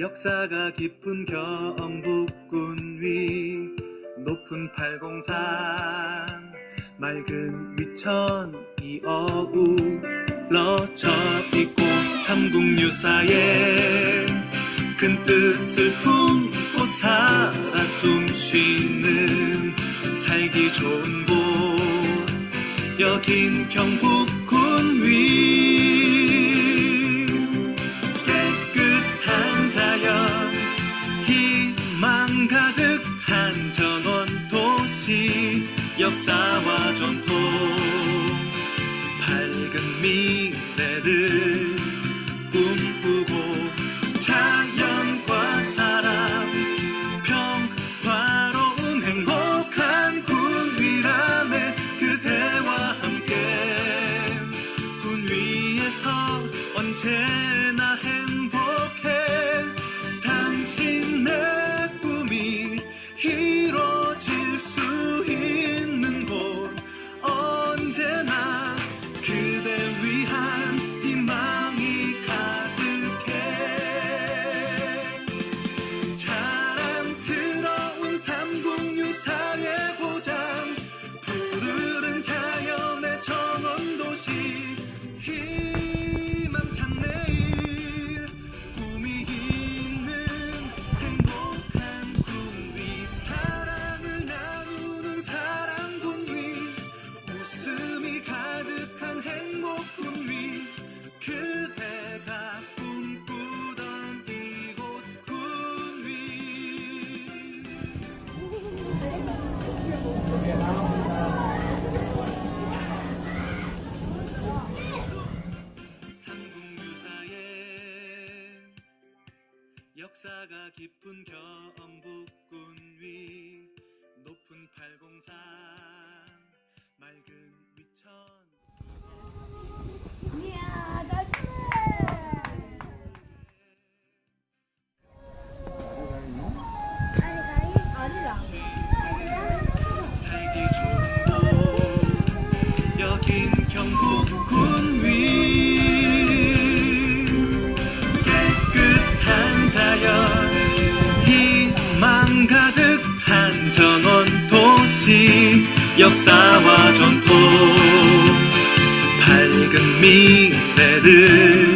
역사가 깊은 경북군 위 높은 팔공산 맑은 위천 이 어우러져 있고 삼국유사에 큰 뜻을 품고 살아 숨쉬는 살기 좋은 곳 여긴 경북 dedi 역사가 깊은 경북군 위 높은 팔공산 맑은 위천. 다시 역사와 전통. 밝은 미래를